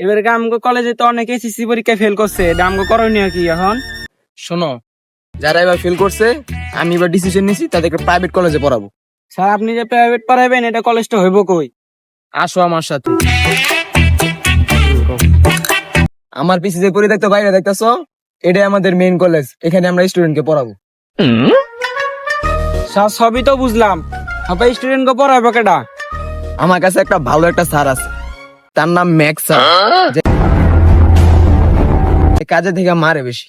এবার আমগো কলেজে তো অনেকে এসএসসি পরীক্ষা ফেল করছে আমগো করণীয় কি এখন? শোনো যারা এবার ফেল করছে আমি এবার ডিসিশন নিছি তাদেরকে প্রাইভেট কলেজে পড়াবো। স্যার আপনি যে প্রাইভেট পড়াবেন এটা কলেজটা হইব কই? আসো আমার সাথে। আমার পিছিয়ে যে পরি দেখতে বাইরে দেখতেছো? এটাই আমাদের মেইন কলেজ এখানে আমরা স্টুডেন্টকে পড়াবো। স্যার সবই তো বুঝলাম। আপনার স্টুডেন্ট কে পড়াবে কেটা আমার কাছে একটা ভালো একটা স্যার আছে। তার নাম ম্যাক্স। কাজে থেকে মারে বেশি।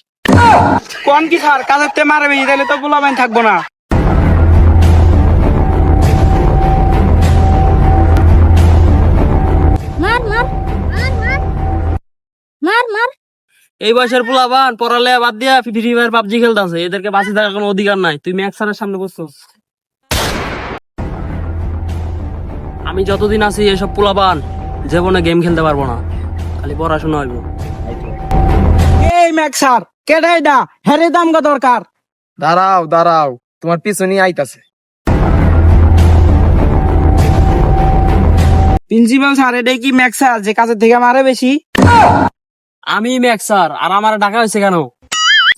কোন কি স্যার কাজের তে মারবে তাহলে তো পোলাবেন থাকব না। মার মার মার মার মার মার। এই বয়সের পোলাবান পড়ালে বাদ দিয়া ফ্রি ফায়ার পাবজি খেলতেছে এদেরকে বাঁচি থাকার কোনো অধিকার নাই। তুই ম্যাক্স স্যারের সামনে বসছো আমি যতদিন আছি এসব পোলাবান। জীবনে গেম খেলতে পারব না। খালি পড়াশোনা হইব। এই ম্যাক স্যার কেডা এটা হেরে দাম গো দরকার। দাঁড়াও দাঁড়াও তোমার পিছনে আইতাছে। প্রিন্সিপাল স্যার এটা কি ম্যাক স্যার যে কাজের থেকে মারে বেশি? আমি ম্যাক্স স্যার আর আমার ডাকা হয়েছে কেন?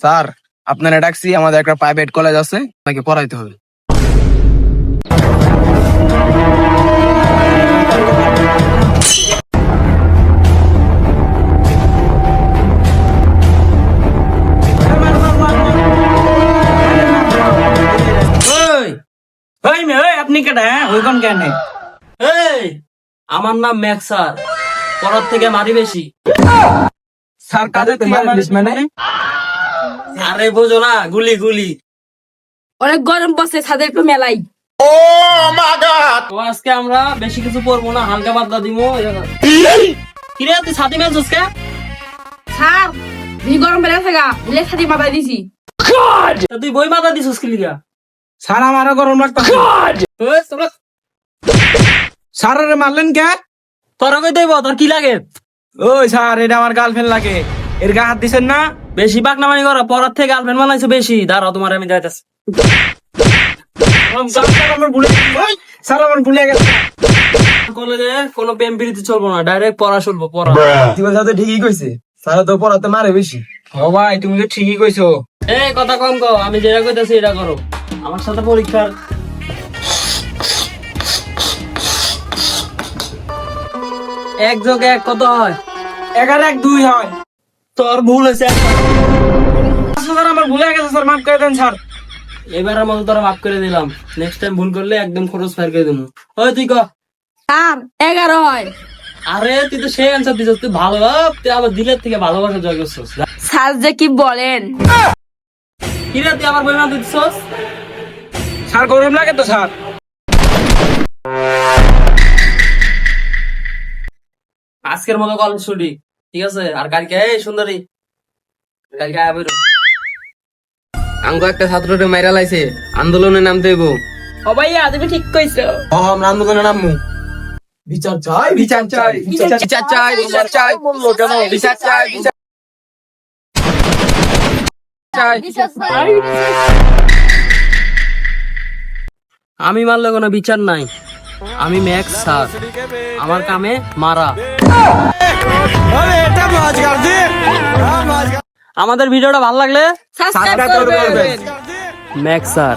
স্যার আপনারা ডাকছি আমাদের একটা প্রাইভেট কলেজ আছে আপনাকে পড়াইতে হবে। ওই মে ওই আপনি কেডা হ্যাঁ? ওই কোন কেন এই আমার নাম ম্যাক্স স্যার। পড়ার থেকে মারি বেশি। স্যার মারে মানে? আরে বোঝো না গুলি গুলি। অনেক গরম ছাদের একটু মেলাই। তো আজকে আমরা বেশি কিছু পড়ব না হালকা বাদলা দিমো কিরে তুই ছাতি মেলছিস কে? স্যার ভি গরম বেড়ে থাকা লেখা দিয়ে মাথায় দিছি। তুই বই মাথা দিছিস কি লিগা? স্যার আমারও গরম লাগতো ওই, তোরা মারলেন কে? তোরা কই দেব তোর কি লাগে? ওই স্যার এটা আমার গার্লফ্রেন্ড লাগে। এর গা হাত দিছেন না? বেশি বাকনামানি করো পড়ার থেকে গার্লফ্রেন্ড বানাইছো বেশি। দাঁড়াও তোমার আমি যাইতাছি স্যার স্যার, আমার ভুলে গেছে। কলেজে কোনো প্রেম চলবো না ডাইরেক্ট পড়া শুনব পড়া। জীবন সাথে ঠিকই কইছে। স্যার তো পড়াতে মারে বেশি। ও ভাই তুমি তো ঠিকই কইছো। এই কথা কম কো আমি যেটা কইতাছি এটা করো। আমার সাথে পরীক্ষার। এক যোগ এক কত হয়? এগারো এক দুই হয়। তোর ভুল হয়েছে। স্যার আমার ভুলে গেছে স্যার মাফ করে দেন স্যার। এবারের মতো তোরা মাফ করে দিলাম। নেক্সট টাইম ভুল করলে একদম খরচ ফায়ার করে দেবো ওই তুই ক। স্যার এগারো হয়। আরে তুই তো সেই অ্যান্সার দিছিস তুই ভালো ভাব তুই আবার দিলের থেকে ভালোবাসা জয় করছিস। স্যার যে কি বলেন? কি তুই আমার বই না দিচ্ছস স্যার গরম লাগে তো স্যার। আজকের মতো কলেজ ছুটি ঠিক আছে? আর কালকে এই সুন্দরী কালকে আয়া বেরো আঙ্গো একটা ছাত্রকে মাইরা লাইছে আন্দোলনে নামতে হইব। ও ভাইয়া তুমি ঠিক কইছো। হ আমরা আন্দোলনে নামমু। বিচার চাই বিচার চাই বিচার চাই বিচার চাই বলল কেন? বিচার চাই। বিচার চাই। আমি মারলে কোনো বিচার নাই। আমি ম্যাক্স স্যার। আমার কামে মারা। আমাদের ভিডিওটা ভালো লাগলে ম্যাক্স স্যার।